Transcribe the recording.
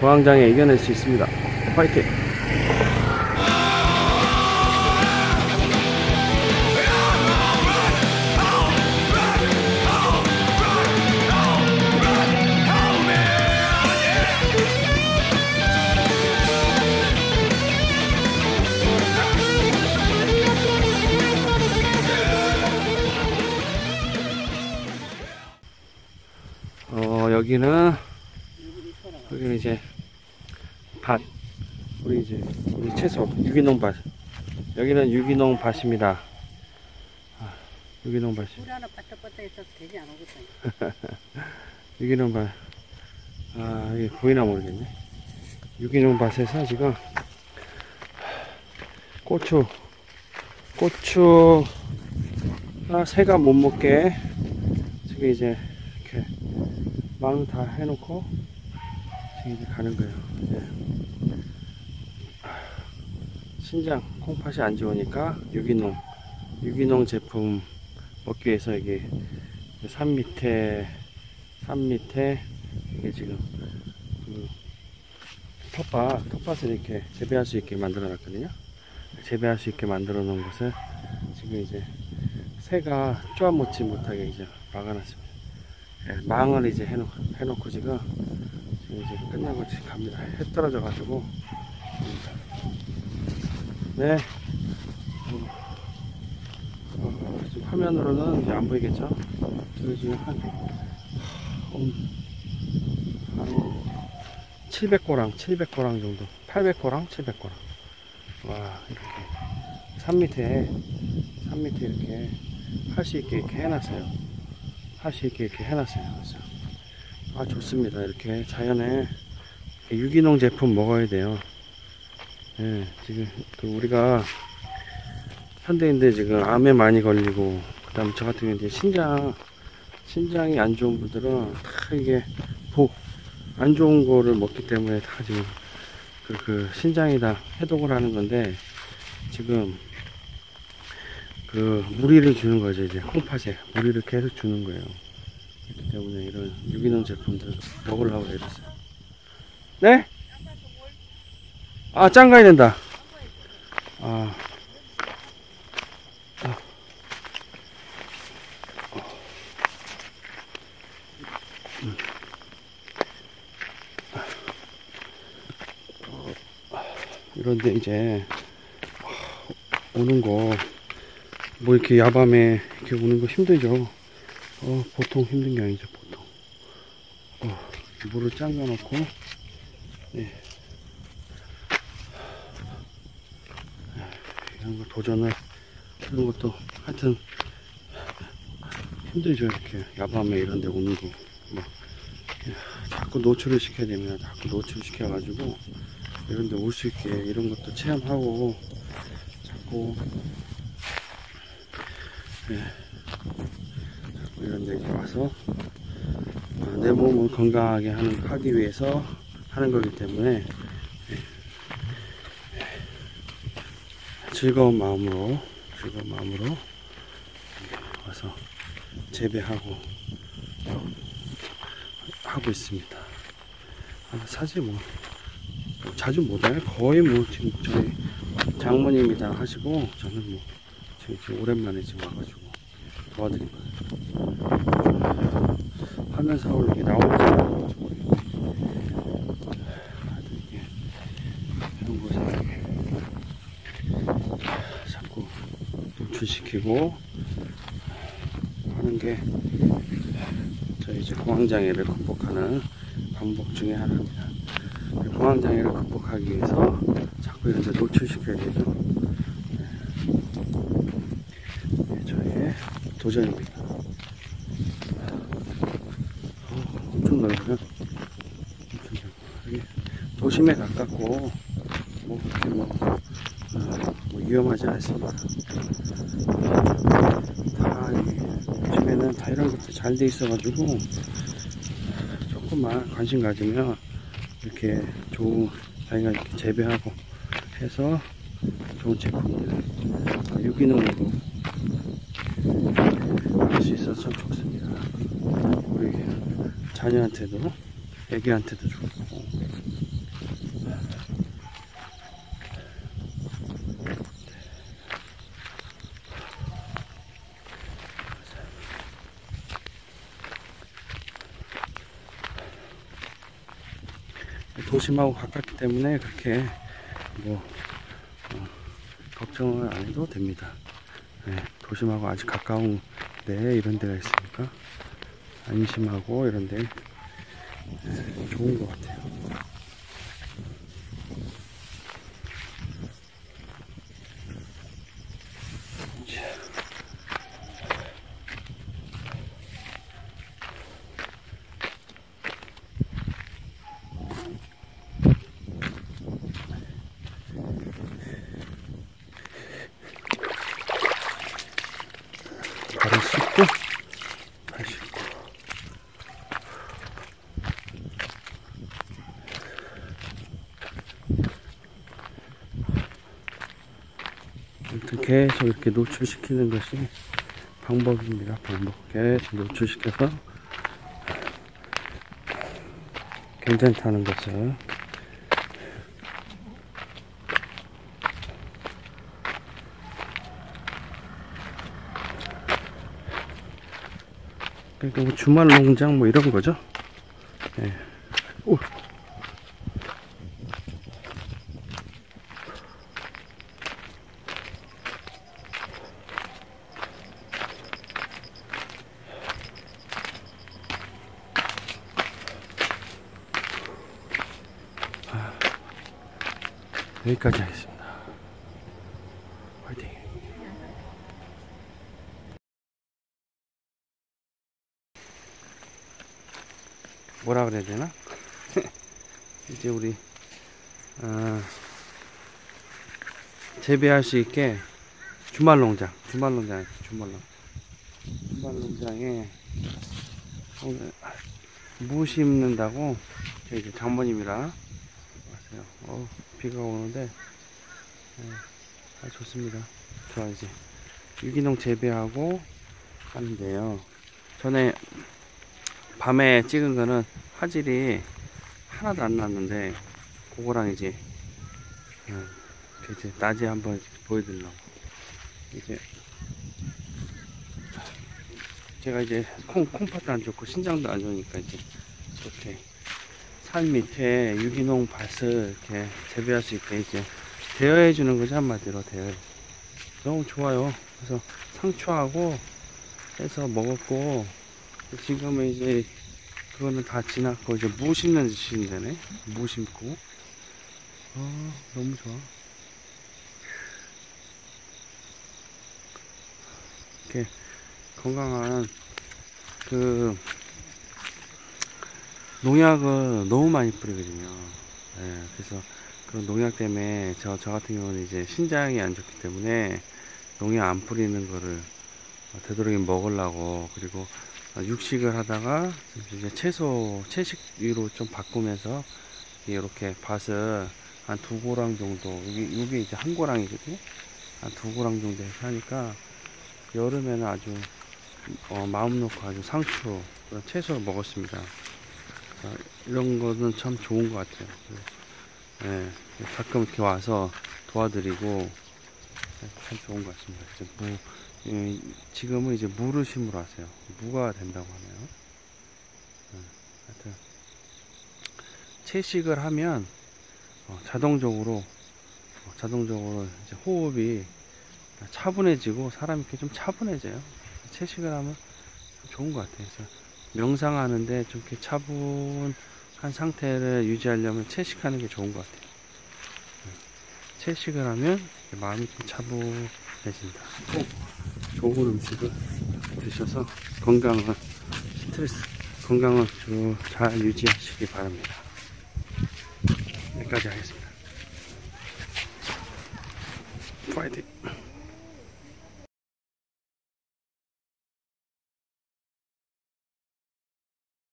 공황장애 이겨낼 수 있습니다. 파이팅! 어, 여기는, 여기는 이제, 밭. 우리 이제, 우리 채소, 유기농 밭. 여기는 유기농 밭입니다. 아, 유기농 밭이. 유기농 밭. 아, 이게 보이나 모르겠네. 유기농 밭에서 지금, 고추, 고추, 아, 새가 못 먹게, 지금 이제, 이렇게, 망 다 해놓고, 이제 가는 거예요. 이제. 신장, 콩팥이 안 좋으니까, 유기농, 유기농 제품 먹기 위해서 이게, 산 밑에, 산 밑에, 이게 지금, 그, 텃밭, 텃밭을 이렇게 재배할 수 있게 만들어 놨거든요. 재배할 수 있게 만들어 놓은 것을 지금 이제 새가 쪼아 먹지 못하게 이제 막아놨습니다. 예, 망을 이제 해놓, 해놓고 지금 이제 끝나고 지금 갑니다. 해 떨어져 가지고. 네. 어, 지금 화면으로는 이제 안 보이겠죠? 저기 지금 한, 음, 한 700고랑, 700고랑 정도. 800고랑, 700고랑. 와, 이렇게. 산 밑에, 산 밑에 이렇게 할 수 있게 이렇게 해놨어요. 할 수 있게 이렇게 해놨어요. 그래서. 아, 좋습니다. 이렇게 자연에 유기농 제품 먹어야 돼요. 예, 지금 그 우리가 현대인들 지금 암에 많이 걸리고, 그 다음에 저 같은 경우는 이제 신장, 신장이 안 좋은 분들은 다 이게 복, 안 좋은 거를 먹기 때문에 다 지금 그, 그 신장이 다 해독을 하는 건데 지금 그 무리를 주는 거죠 이제 콩팥에 무리를 계속 주는 거예요 그렇기 때문에 이런 유기농 제품들 먹으려고 이랬어요. 네? 아 짱 가야 된다. 아. 이런데 이제 오는 거 뭐 이렇게 야밤에 이렇게 오는 거 힘들죠. 어 보통 힘든 게 아니죠 보통. 어, 물을 잠가 놓고 네. 이런 거 도전을 하는 것도 하여튼 힘들죠 이렇게 야밤에 이런 데 오는 거. 뭐 자꾸 노출을 시켜야 됩니다. 자꾸 노출을 시켜 가지고 이런 데 올 수 있게 이런 것도 체험하고 자꾸 예, 와서 어, 내 몸을 건강하게 하는, 하기 위해서 하는 거기 때문에 예, 예, 즐거운 마음으로 즐거운 마음으로 와서 재배하고 하고 있습니다. 아, 사실 뭐 자주 못 와요. 거의 뭐 지금 저희 장모님이 다 하시고 저는 뭐 지금, 지금 오랜만에 지금 와가지고 도와드린 거예요. 사올 이게 나오는지 이런 곳에 이렇게 자꾸 노출시키고 하는 게 저희 이제 공황장애를 극복하는 방법 중에 하나입니다. 공황장애를 극복하기 위해서 자꾸 이런 데 노출시켜야 되죠. 네. 네, 저의 도전입니다. 어, 엄청 넓어요. 도심에 가깝고, 뭐, 그렇게 뭐, 어, 뭐 위험하지 않습니다. 다, 이 요즘에는 다 이런 것도 잘 돼 있어가지고, 조금만 관심 가지면, 이렇게 좋은 자기가 이렇게 재배하고 해서 좋은 제품들 유기농으로 할 수 있어서 참 좋습니다. 우리 자녀한테도 애기한테도 좋고 도심하고 가깝기 때문에 그렇게 뭐 어, 걱정을 안 해도 됩니다. 네, 도심하고 아직 가까운 데 이런 데가 있으니까 안심하고 이런 데 네, 좋은 것 같아요. 아무튼 계속 이렇게 노출시키는 것이 방법입니다 방법 계속 노출시켜서 괜찮다는 것을 그러니까 뭐 주말 농장 뭐 이런 거죠. 예. 오. 아, 여기까지 하겠습니다. 화이팅! 뭐라 그래야 되나? 이제 우리 어, 재배할 수 있게 주말 농장, 주말 농장, 주말 농 주말 농장에 오늘 무 심는다고 저희 장모님이랑 어, 비가 오는데 네, 아, 좋습니다. 저 이제 유기농 재배하고 하는데요. 전에 밤에 찍은 거는 화질이 하나도 안 났는데 그거랑 이제 어, 이렇게 이제 낮에 한번 보여드리려고 이제 제가 이제 콩 콩팥도 안 좋고 신장도 안 좋으니까 이제 이렇게 산 밑에 유기농 밭을 이렇게 재배할 수 있게 이제 대여해 주는 거죠 한마디로 대여 너무 좋아요. 그래서 상추하고 해서 먹었고 지금은 이제 그거는 다 지났고 이제 무 심는 짓인데네. 무 심고. 아 너무 좋아. 이렇게 건강한 그 농약을 너무 많이 뿌리거든요. 예, 그래서 그 농약 때문에 저, 저 같은 경우는 이제 신장이 안 좋기 때문에 농약 안 뿌리는 거를 되도록이면 먹으려고 그리고 육식을 하다가 이제 채소 채식 위로 좀 바꾸면서 이렇게 밭을 한 두 고랑 정도 이게 이게 이제 한 고랑이거든요. 한 두 고랑 정도 해서 하니까 여름에는 아주 어, 마음 놓고 아주 상추 그런 채소를 먹었습니다. 자, 이런 거는 참 좋은 것 같아요 예, 가끔 이렇게 와서 도와드리고 참 좋은 것 같습니다 이제 무, 예, 지금은 이제 무를 심으러 하세요. 무가 된다고 하네요. 예, 하여튼 채식을 하면 어, 자동적으로 어, 자동적으로 이제 호흡이 차분해지고 사람이 이렇게 좀 차분해져요. 채식을 하면 좋은 것 같아요. 명상하는데 좀 이렇게 차분한 상태를 유지하려면 채식하는 게 좋은 것 같아요. 네. 채식을 하면 마음이 좀 차분해진다. 꼭 좋은 음식을 드셔서 건강을 스트레스 건강을 좀 잘 유지하시기 바랍니다. 여기까지 하겠습니다. 파이팅!